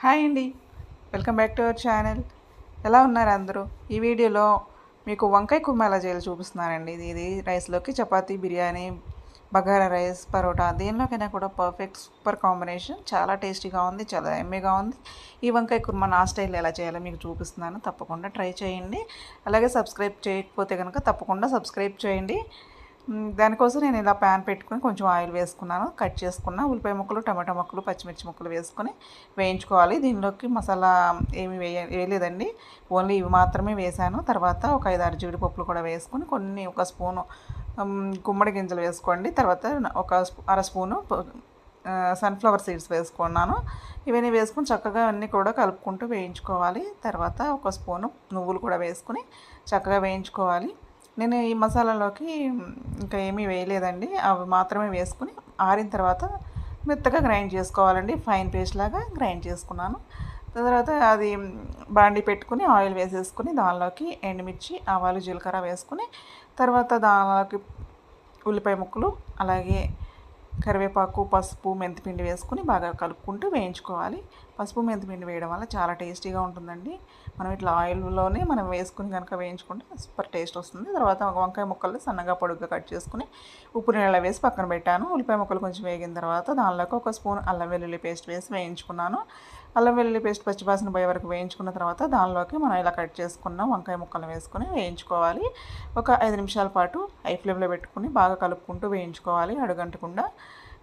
Hi అండి. Welcome back to our channel. ఎలా ఉన్నారు అందరూ? ఈ వీడియోలో మీకు వంకాయ కుర్మా ఎలా చేయాలో చూపిస్తున్నానండి. ఇది ఇది రైస్లోకి చపాతీ బిర్యానీ బగారా రైస్ పరోటా దేనిలోకైనా కూడా పర్ఫెక్ట్ సూపర్ కాంబినేషన్. చాలా టేస్టీగా ఉంది చాలా ఎమ్మెగా ఉంది. ఈ వంకాయ కుర్మా నా స్టైల్ ఎలా చేయాలో మీకు చూపిస్తున్నాను. తప్పకుండా ట్రై చేయండి. అలాగే సబ్స్క్రైబ్ చేయకపోతే కనుక తప్పకుండా సబ్స్క్రైబ్ చేయండి. దానికోసం నేను ఇలా ప్యాన్ పెట్టుకుని కొంచెం ఆయిల్ వేసుకున్నాను. కట్ చేసుకున్న ఉల్లిపాయ ముక్కలు టమాటా ముక్కలు పచ్చిమిర్చి ముక్కలు వేసుకొని వేయించుకోవాలి. దీనిలోకి మసాలా ఏమి వేయ వేయలేదండి. ఓన్లీ ఇవి మాత్రమే వేసాను. తర్వాత ఒక ఐదు ఆరు జీడిపప్పులు కూడా వేసుకొని కొన్ని ఒక స్పూను గుమ్మడి గింజలు వేసుకోండి. తర్వాత ఒక అర స్పూను సన్ఫ్లవర్ సీడ్స్ వేసుకున్నాను. ఇవన్నీ వేసుకుని చక్కగా అన్నీ కూడా కలుపుకుంటూ వేయించుకోవాలి. తర్వాత ఒక స్పూను నువ్వులు కూడా వేసుకుని చక్కగా వేయించుకోవాలి. నేను ఈ మసాలాలోకి ఇంకా ఏమీ వేయలేదండి. అవి మాత్రమే వేసుకుని ఆరిన తర్వాత మెత్తగా గ్రైండ్ చేసుకోవాలండి. ఫైన్ పేస్ట్ లాగా గ్రైండ్ చేసుకున్నాను. తర్వాత అది బాండి పెట్టుకుని ఆయిల్ వేసేసుకుని దానిలోకి ఎండుమిర్చి ఆవాలు జీలకర్ర వేసుకుని తర్వాత దానిలోకి ఉల్లిపాయ ముక్కలు అలాగే కరివేపాకు పసుపు మెంతిపిండి వేసుకుని బాగా కలుపుకుంటూ వేయించుకోవాలి. పసుపు మెంతిపిండి వేయడం వల్ల చాలా టేస్టీగా ఉంటుందండి. మనం ఇట్లా ఆయిల్లోనే మనం వేసుకుని కనుక వేయించుకుంటే సూపర్ టేస్ట్ వస్తుంది. తర్వాత వంకాయ ముక్కలు సన్నగా పొడుగ్గా కట్ చేసుకుని ఉప్పు నీళ్ళ వేసి పక్కన పెట్టాను. ఉల్లిపాయ ముక్కలు కొంచెం వేగిన తర్వాత దానిలోకి ఒక స్పూన్ అల్లం వెల్లుల్లి పేస్ట్ వేసి వేయించుకున్నాను. అల్లం వెల్లుల్లి పేస్ట్ పచ్చివాసన పోయే వరకు వేయించుకున్న తర్వాత దానిలోకి మనం ఇలా కట్ చేసుకున్న వంకాయ ముక్కలు వేసుకొని వేయించుకోవాలి. ఒక ఐదు నిమిషాల పాటు హై ఫ్లేమ్లో పెట్టుకుని బాగా కలుపుకుంటూ వేయించుకోవాలి. అడుగంటకుండా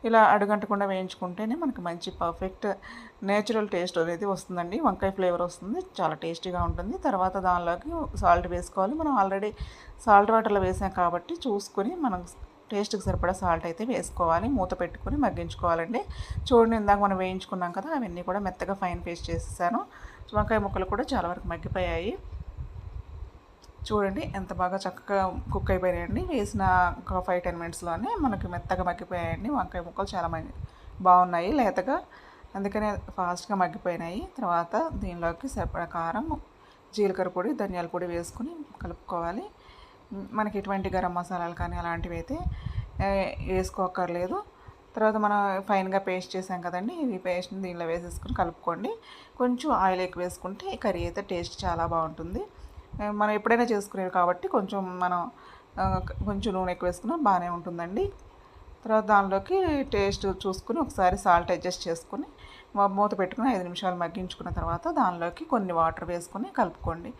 ఇలా అడుగంటకుండా వేయించుకుంటేనే మనకి మంచి పర్ఫెక్ట్ నేచురల్ టేస్ట్ అనేది వస్తుందండి. వంకాయ ఫ్లేవర్ వస్తుంది చాలా టేస్టీగా ఉంటుంది. తర్వాత దానిలోకి సాల్ట్ వేసుకోవాలి. మనం ఆల్రెడీ సాల్ట్ వాటర్లో వేసాం కాబట్టి చూసుకొని మనం టేస్ట్కి సరిపడా సాల్ట్ అయితే వేసుకోవాలి. మూత పెట్టుకొని మగ్గించుకోవాలండి. చూడండి ఇందాక మనం వేయించుకున్నాం కదా అవన్నీ కూడా మెత్తగా ఫైన్ పేస్ట్ చేసేసాను. వంకాయ ముక్కలు కూడా చాలా వరకు మగ్గిపోయాయి. చూడండి ఎంత బాగా చక్కగా కుక్ అయిపోయాయండి వేసిన ఒక ఫైవ్ టెన్ మినిట్స్లోనే మనకి మెత్తగా మగ్గిపోయాయండి. వంకాయ ముక్కలు చాలా బాగున్నాయి లేతగా. అందుకనే ఫాస్ట్గా మగ్గిపోయినాయి. తర్వాత దీనిలోకి సరిపడా కారం జీలకర్ర పొడి ధనియాల పొడి వేసుకుని కలుపుకోవాలి. మనకి ఎటువంటి గరం మసాలాలు కానీ అలాంటివి అయితే ఏ, వేసుకోక్కర్లేదు. తర్వాత మనం ఫైన్గా పేస్ట్ చేసాం కదండి ఈ పేస్ట్ని దీనిలో వేసేసుకుని కలుపుకోండి. కొంచెం ఆయిల్ ఎక్కువ వేసుకుంటే ఈ కర్రీ అయితే టేస్ట్ చాలా బాగుంటుంది. మనం ఎప్పుడైనా చేసుకునేవి కాబట్టి కొంచెం మనం కొంచెం నూనె ఎక్కువ వేసుకున్నా బాగానే ఉంటుందండి. తర్వాత దానిలోకి టేస్ట్ చూసుకుని ఒకసారి సాల్ట్ అడ్జస్ట్ చేసుకుని మూత పెట్టుకుని ఐదు నిమిషాలు మగ్గించుకున్న తర్వాత దానిలోకి కొన్ని వాటర్ వేసుకొని కలుపుకోండి.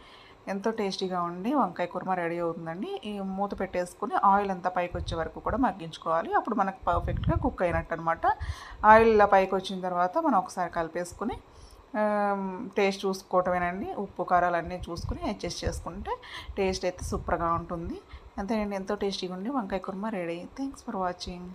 ఎంతో టేస్టీగా ఉండి వంకాయ కుర్మా రెడీ అవుతుందండి. ఈ మూత పెట్టేసుకుని ఆయిల్ అంతా పైకి వచ్చే వరకు కూడా మగ్గించుకోవాలి. అప్పుడు మనకు పర్ఫెక్ట్గా కుక్ అయినట్టు అనమాట ఆయిల్ పైకి వచ్చిన తర్వాత మనం ఒకసారి కలిపేసుకుని టేస్ట్ చూసుకోవటమేనండి. ఉప్పు కారాలు అన్నీ చూసుకుని అడ్జస్ట్ చేసుకుంటే టేస్ట్ అయితే సూపర్గా ఉంటుంది. అంతేనండి. ఎంతో టేస్టీగా ఉండి వంకాయ kurma ready. Thanks for watching.